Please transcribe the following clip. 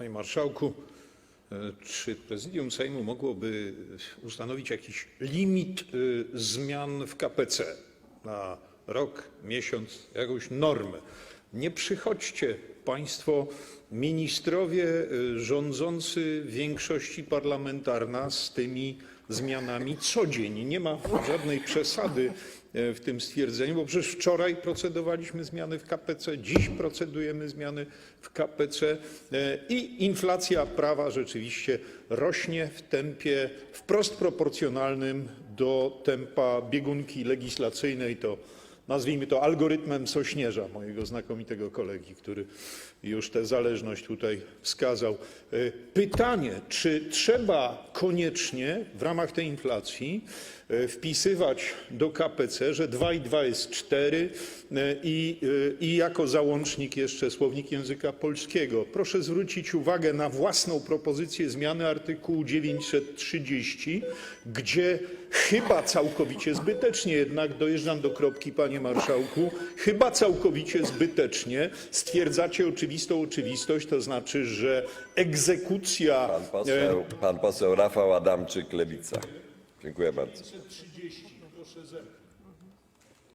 Panie Marszałku, e, czy Prezydium Sejmu mogłoby ustanowić jakiś limit e, zmian w KPC na rok, miesiąc, jakąś normę? Nie przychodźcie Państwo ministrowie e, rządzący większości parlamentarna z tymi zmianami co dzień. Nie ma żadnej przesady e, w tym stwierdzeniu, bo przecież wczoraj procedowaliśmy zmiany w KPC, dziś procedujemy zmiany w KPC e, i inflacja prawa rzeczywiście rośnie w tempie wprost proporcjonalnym do tempa biegunki legislacyjnej. Nazwijmy to algorytmem Sośnierza, mojego znakomitego kolegi, który już tę zależność tutaj wskazał. E, Pytanie, czy trzeba koniecznie w ramach tej inflacji e, wpisywać do KPC, że 2 i 2 jest 4 e, i, i jako załącznik jeszcze słownik języka polskiego. Proszę zwrócić uwagę na własną propozycję zmiany artykułu 930, gdzie chyba całkowicie zbytecznie, jednak dojeżdżam do kropki, panie marszałku, chyba całkowicie zbytecznie stwierdzacie oczywistą oczywistość, to znaczy, że egzekucja Pan poseł, pan poseł Rafał Adamczyk, Lewica. Dziękuję bardzo. 30, proszę zerknąć.